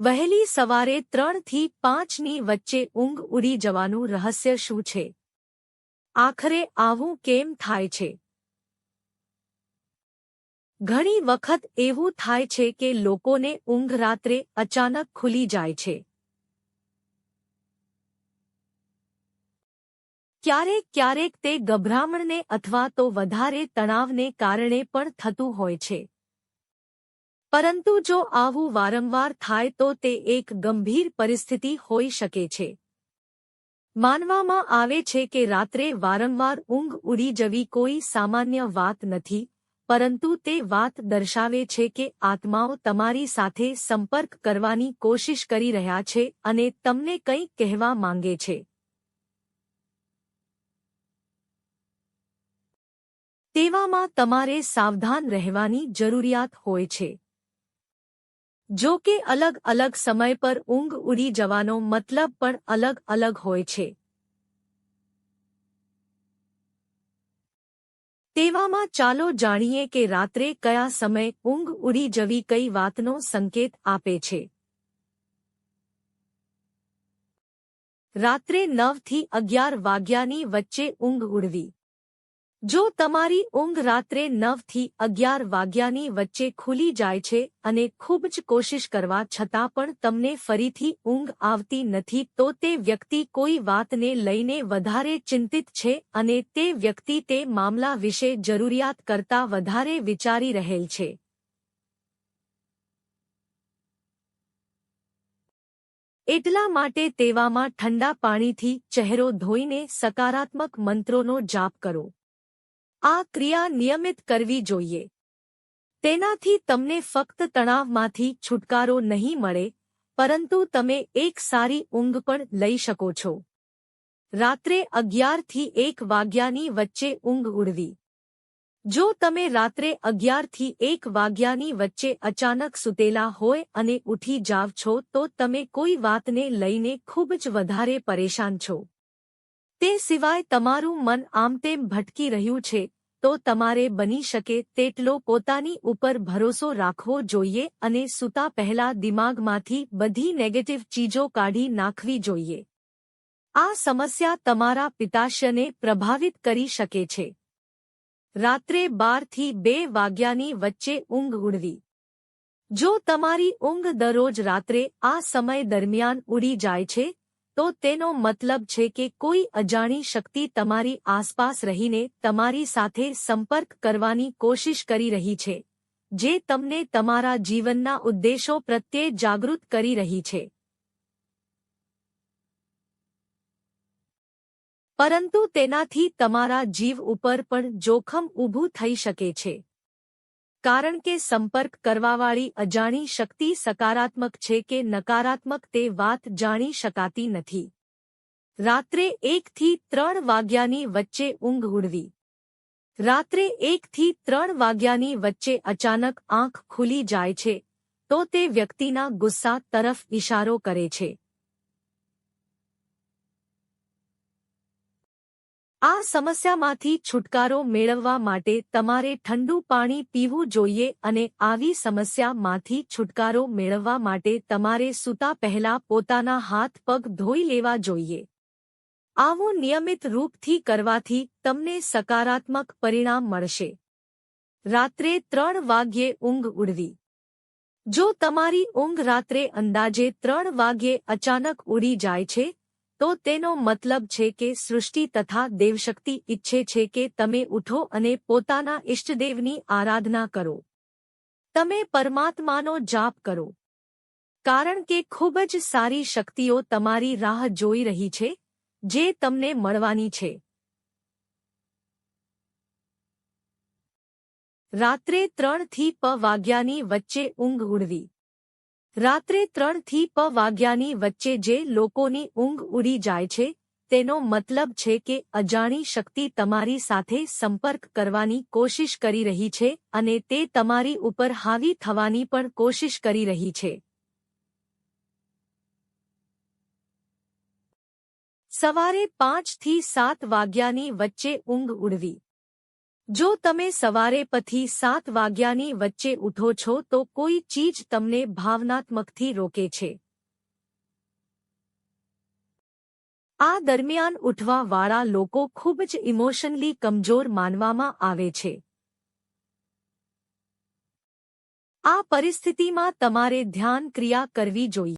વહેલી સવારે ત્રણથી પાંચની વચ્ચે ઊંઘ ઉડી જવાનું રહસ્ય શું છે? આખરે આવું કેમ થાય છે? ઘણી વખત એવું થાય છે કે લોકોને ઊંઘ રાત્રે અચાનક ખુલી જાય છે. ક્યારેક ક્યારેક તે ગભરામણને અથવા તો વધારે તણાવને કારણે પણ થતું હોય છે. પરંતુ જો આવું વારંવાર થાય તો તે એક ગંભીર પરિસ્થિતિ હોઈ શકે છે. માનવામાં આવે છે કે રાત્રે વારંવાર ઊંઘ ઉડી જવી કોઈ સામાન્ય વાત નથી, પરંતુ તે વાત દર્શાવે છે કે આત્માઓ તમારી સાથે સંપર્ક કરવાની કોશિશ કરી રહ્યા છે અને તમને કંઈક કહેવા માંગે છે. તેવામાં તમારે સાવધાન રહેવાની જરૂરિયાત હોય છે. જો કે અલગ અલગ સમય પર ઊંઘ ઉડી જવાનો મતલબ પણ અલગ અલગ હોય છે. તેવામાં ચાલો જાણીએ કે રાત્રે કયા સમય ઊંઘ ઉડી જવી કઈ વાતનો સંકેત આપે છે. રાત્રે નવથી અગિયાર વાગ્યાની વચ્ચે ઊંઘ ઉડવી. જો તમારી ઊંઘ રાત્રે નવથી અગિયાર વાગ્યાની વચ્ચે ખુલી જાય છે અને ખૂબ જ કોશિશ કરવા છતાં પણ તમને ફરીથી ઊંઘ આવતી નથી, તો તે વ્યક્તિ કોઈ વાતને લઈને વધારે ચિંતિત છે અને તે વ્યક્તિ તે મામલા વિશે જરૂરિયાત કરતાં વધારે વિચારી રહેલ છે. એટલા માટે તેવામાં ઠંડા પાણીથી ચહેરો ધોઈને સકારાત્મક મંત્રોનો જાપ કરો. આ ક્રિયા નિયમિત કરવી જોઈએ. તેનાથી તમને ફક્ત તણાવમાંથી છુટકારો નહીં મળે, પરંતુ તમે એક સારી ઊંઘ પણ લઈ શકો છો. રાત્રે અગિયારથી એક વાગ્યાની વચ્ચે ઊંઘ ઉડવી. જો તમે રાત્રે અગિયારથી એક વાગ્યાની વચ્ચે અચાનક સૂતેલા હોય અને ઉઠી જાવ છો, તો તમે કોઈ વાતને લઈને ખૂબ જ વધારે પરેશાન છો. તે સિવાય તમારું મન આમતેમ ભટકી રહ્યું છે તો તમારે બની શકે તેટલો પોતાની ઉપર ભરોસો રાખવો જોઈએ અને સૂતા પહેલા દિમાગમાંથી બધી નેગેટિવ ચીજો કાઢી નાખવી જોઈએ. આ સમસ્યા તમારા પિતાશ્યને પ્રભાવિત કરી શકે છે. રાત્રે બારથી બે વાગ્યાની વચ્ચે ઊંઘ ઉડવી. જો તમારી ઊંઘ દરરોજ રાત્રે આ સમય દરમિયાન ઉડી જાય છે તો તેનો મતલબ છે કે કોઈ અજાણી શક્તિ તમારી આસપાસ રહીને તમારી સાથે સંપર્ક કરવાની કોશિશ કરી રહી છે, જે તમને તમારા જીવનના ઉદ્દેશો પ્રત્યે જાગૃત કરી રહી છે. પરંતુ તેનાથી તમારા જીવ ઉપર પણ જોખમ ઊભું થઈ શકે છે. કારણ કે સંપર્ક કરવાવાળી અજાણી શક્તિ સકારાત્મક છે કે નકારાત્મક તે વાત જાણી શકાતી નથી. રાત્રે એકથી ત્રણ વાગ્યાની વચ્ચે ઊંઘ ઉડવી. રાત્રે એકથી ત્રણ વાગ્યાની વચ્ચે અચાનક આંખ ખુલી જાય છે, તો તે વ્યક્તિના ગુસ્સા તરફ ઇશારો કરે છે. આ સમસ્યામાંથી છુટકારો મેળવવા માટે તમારે ઠંડુ પાણી પીવું જોઈએ અને આવી સમસ્યામાંથી છુટકારો મેળવવા માટે તમારે સૂતા પહેલા પોતાના હાથ પગ ધોઈ લેવા જોઈએ. આવું નિયમિત રૂપથી કરવાથી તમને સકારાત્મક પરિણામ મળશે. રાત્રે ત્રણ વાગ્યે ઊંઘ ઉડવી. જો તમારી ઊંઘ રાત્રે અંદાજે ત્રણ વાગ્યે અચાનક ઉડી જાય છે તો તેનો મતલબ છે કે સૃષ્ટિ તથા દેવશક્તિ ઈચ્છે છે કે તમે ઉઠો અને પોતાના ઇષ્ટદેવની આરાધના કરો. તમે પરમાત્માનો જાપ કરો. કારણ કે ખૂબ જ સારી શક્તિઓ તમારી રાહ જોઈ રહી છે, જે તમને મળવાની છે. રાત્રે ત્રણથી પ વાગ્યાની વચ્ચે ઊંઘ ઉડવી. રાત્રે ત્રણથી પ વાગ્યાની વચ્ચે જે લોકોની ઊંઘ ઉડી જાય છે, તેનો મતલબ છે કે અજાણી શક્તિ તમારી સાથે સંપર્ક કરવાની કોશિશ કરી રહી છે અને તે તમારી ઉપર હાવી થવાની પણ કોશિશ કરી રહી છે. સવારે પાંચથી સાત વાગ્યાની વચ્ચે ઊંઘ ઉડવી. જો તમે સવારે પછી સાત વાગ્યાની વચ્ચે ઉઠો છો તો કોઈ ચીજ તમને ભાવનાત્મકથી રોકે છે. આ દરમિયાન ઉઠવાવાળા લોકો ખૂબ જ ઇમોશનલી કમજોર માનવામાં આવે છે. આ પરિસ્થિતિમાં તમારે ધ્યાન ક્રિયા કરવી જોઈએ.